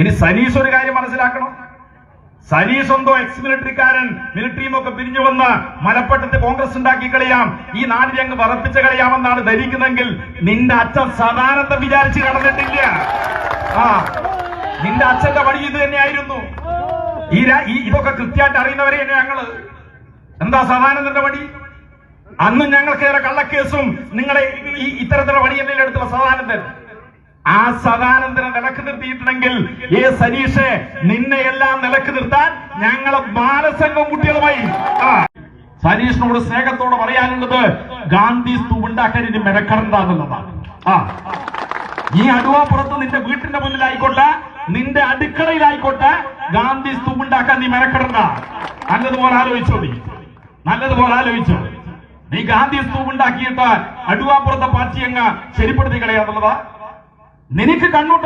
ഇനി സനീഷ് ഒരു കാര്യം മനസ്സിലാക്കണം. സനീഷ് എന്തോ എക്സ് മിലിറ്ററിക്കാരൻ മിലിറ്ററിയും ഒക്കെ പിരിഞ്ഞു വന്ന് മലപ്പട്ടത്ത് കോൺഗ്രസ് ഉണ്ടാക്കി കളയാം. ഈ നാടിനെ അങ്ങ് വറപ്പിച്ച് കളയാമെന്നാണ് ധരിക്കുന്നതെങ്കിൽ നിന്റെ അച്ഛൻ സദാനന്ദം വിചാരിച്ച് കടന്നിട്ടില്ല. ആ നിന്റെ അച്ഛന്റെ വഴി ഇത് തന്നെയായിരുന്നു. ഈ ഇതൊക്കെ കൃത്യമായിട്ട് അറിയുന്നവരെ ഞങ്ങൾ? എന്താ സദാനന്ദന്റെ പണി അന്ന് ഞങ്ങൾക്കേറെ കള്ളക്കേസും നിങ്ങളെ ഈ ഇത്തരത്തിലുള്ള വഴിയല്ലേ എടുത്തുള്ള സദാനന്ദൻ. ആ സദാനന്ദനെ നിലയ്ക്ക് നിർത്തിയിട്ടുണ്ടെങ്കിൽ ഏ സനീഷെ നിന്നെ എല്ലാം നിലയ്ക്ക് നിർത്താൻ ഞങ്ങളെ ബാലസംഘം കുട്ടികളുമായി. സനീഷിനോട് സ്നേഹത്തോടെ പറയാനുള്ളത് ഗാന്ധി സ്തൂപുണ്ടാക്കാൻ ഇനി മെനക്കടണ്ട എന്നുള്ളതാണ് ആ. ഈ അടുവാപ്പുറത്ത് നിന്റെ വീട്ടിന്റെ മുന്നിലായിക്കോട്ടെ നിന്റെ അടുക്കളയിലായിക്കോട്ടെ ഗാന്ധി സ്തൂപുണ്ടാക്കാൻ നീ മെനക്കടണ്ട. നല്ലതുപോലെ ആലോചിച്ചോ നീ. നല്ലതുപോലെ ആലോചിച്ചോ. നീ ഗാന്ധി സ്തൂപുണ്ടാക്കിയിട്ട് അടുവാപ്പുറത്തെ പാർട്ടി അങ്ങ് ശരിപ്പെടുത്തി കളയാന്നുള്ളതാ. നിനക്ക് കണ്ണൂട്ട